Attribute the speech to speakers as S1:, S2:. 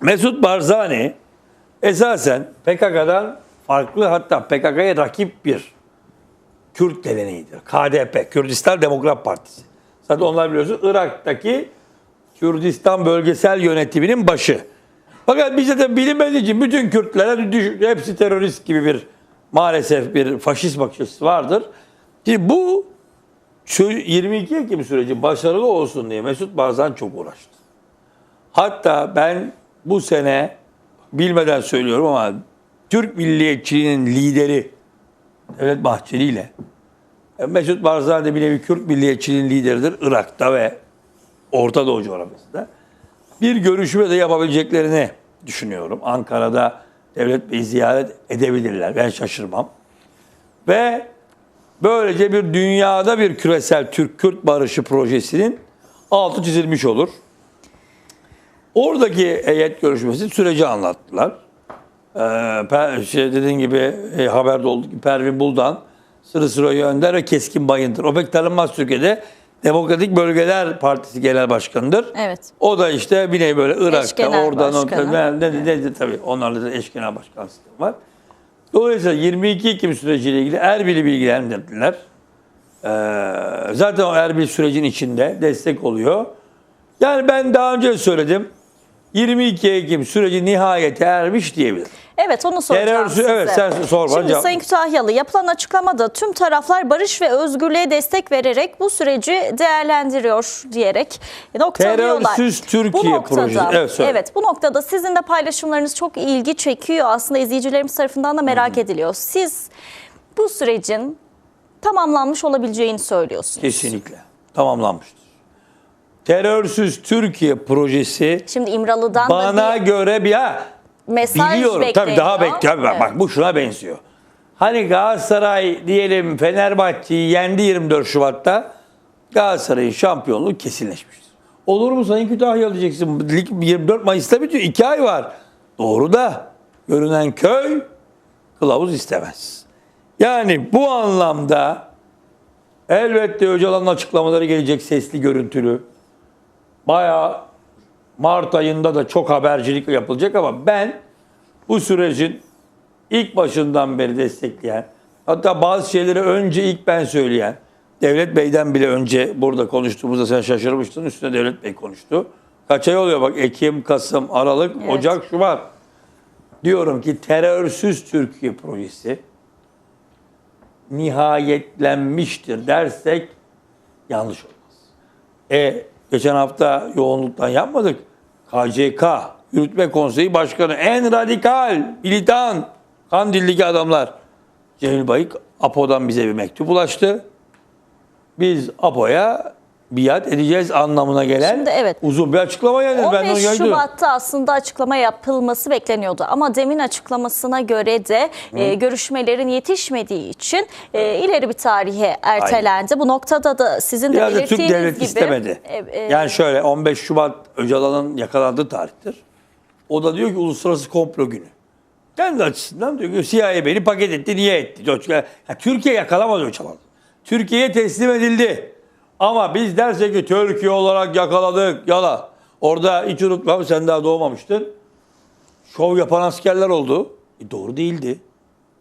S1: Mesut Barzani esasen PKK'dan farklı hatta PKK'ya rakip bir Kürt geleneğidir. KDP, Kürdistan Demokrat Partisi. Zaten onlar biliyorsun Irak'taki Kürdistan bölgesel yönetiminin başı. Fakat bize de bilinmediği için bütün Kürtlere hepsi terörist gibi bir maalesef bir faşist bakış açısı vardır. Şimdi bu şu 22 Ekim süreci başarılı olsun diye Mesut Barzan çok uğraştı. Hatta ben bu sene bilmeden söylüyorum ama Türk milliyetçiliğinin lideri Devlet Bahçeli ile e, Mesut Barzani bir nevi Kürt milliyetçiliğinin lideridir Irak'ta ve Orta Doğu coğrafyasında. Bir görüşme de yapabileceklerini düşünüyorum. Ankara'da Devlet Bey'i ziyaret edebilirler. Ben şaşırmam. Ve böylece bir dünyada bir küresel Türk-Kürt barışı projesinin altı çizilmiş olur. Oradaki heyet görüşmesi süreci anlattılar. Ee, şey dediğin gibi e, haberde olduğu gibi Pervin Buldan, Sırı Sıra Önder ve Keskin Bayındır. O pek tanınmaz Türkiye'de. Demokratik Bölgeler Partisi Genel Başkanı'dır.
S2: Evet.
S1: O da işte bir nevi böyle Irak'ta
S2: Eşkenar
S1: oradan
S2: başkanı.
S1: ne, ne, ne, tabii onlarla da eşkenar başkan sistemi var. Dolayısıyla 22 Ekim süreciyle ilgili Erbil'i bilgilendirdiler. Ee, zaten o Erbil sürecin içinde destek oluyor. Yani ben daha önce söyledim. 22 Ekim süreci nihayete ermiş diyebilirim.
S2: Evet onu soracağım
S1: Terör-
S2: size.
S1: evet, sen sor bana
S2: Şimdi
S1: cevap-
S2: Sayın Kütahyalı yapılan açıklamada tüm taraflar barış ve özgürlüğe destek vererek bu süreci değerlendiriyor diyerek noktalıyorlar.
S1: Terörsüz Türkiye
S2: bu noktada,
S1: projesi. Evet, söyle.
S2: evet bu noktada sizin de paylaşımlarınız çok ilgi çekiyor. Aslında izleyicilerimiz tarafından da merak ediliyor. Siz bu sürecin tamamlanmış olabileceğini söylüyorsunuz.
S1: Kesinlikle. Tamamlanmıştır. Terörsüz Türkiye projesi
S2: Şimdi İmralı'dan
S1: bana
S2: da bir
S1: göre bir ha,
S2: mesaj
S1: Biliyorum
S2: bekleniyor.
S1: tabii daha bekliyorum.
S2: Evet.
S1: bak bu şuna benziyor. Hani Galatasaray diyelim Fenerbahçe'yi yendi 24 Şubat'ta Galatasaray'ın şampiyonluğu kesinleşmiştir. Olur mu Sayın Kütahyalı diyeceksin. Lig 24 Mayıs'ta bitiyor. 2 ay var. Doğru da görünen köy kılavuz istemez. Yani bu anlamda elbette Öcalan'ın açıklamaları gelecek sesli görüntülü. Bayağı Mart ayında da çok habercilik yapılacak ama ben bu sürecin ilk başından beri destekleyen, hatta bazı şeyleri önce ilk ben söyleyen, Devlet Bey'den bile önce burada konuştuğumuzda sen şaşırmıştın, üstüne Devlet Bey konuştu. Kaç ay oluyor bak Ekim, Kasım, Aralık,
S2: Evet.
S1: Ocak, Şubat. Diyorum ki terörsüz Türkiye projesi nihayetlenmiştir dersek yanlış olmaz. E geçen hafta yoğunluktan yapmadık. KCK Yürütme Konseyi Başkanı en radikal, militan, Kandil'deki adamlar. Cemil Bayık APO'dan bize bir mektup ulaştı. Biz APO'ya biat edeceğiz anlamına gelen
S2: Şimdi evet.
S1: uzun bir açıklama geldi. Ben de onu
S2: 15
S1: gördüm.
S2: Şubat'ta aslında açıklama yapılması bekleniyordu. Ama demin açıklamasına göre de e, görüşmelerin yetişmediği için e, ileri bir tarihe ertelendi. Bu noktada da sizin de
S1: Biraz Türk
S2: belirttiğiniz
S1: devleti
S2: gibi
S1: istemedi.
S2: e, e,
S1: Yani şöyle 15 Şubat Öcalan'ın yakalandığı tarihtir. O da diyor ki uluslararası komplo günü. Kendi açısından diyor ki CIA beni paket etti, niye etti? Diyor. Ya, Türkiye yakalamadı Öcalan'ı. Türkiye'ye teslim edildi. Ama biz dersek ki Türkiye olarak yakaladık, yala. Orada hiç unutmam sen daha doğmamıştın. Şov yapan askerler oldu. E, doğru değildi.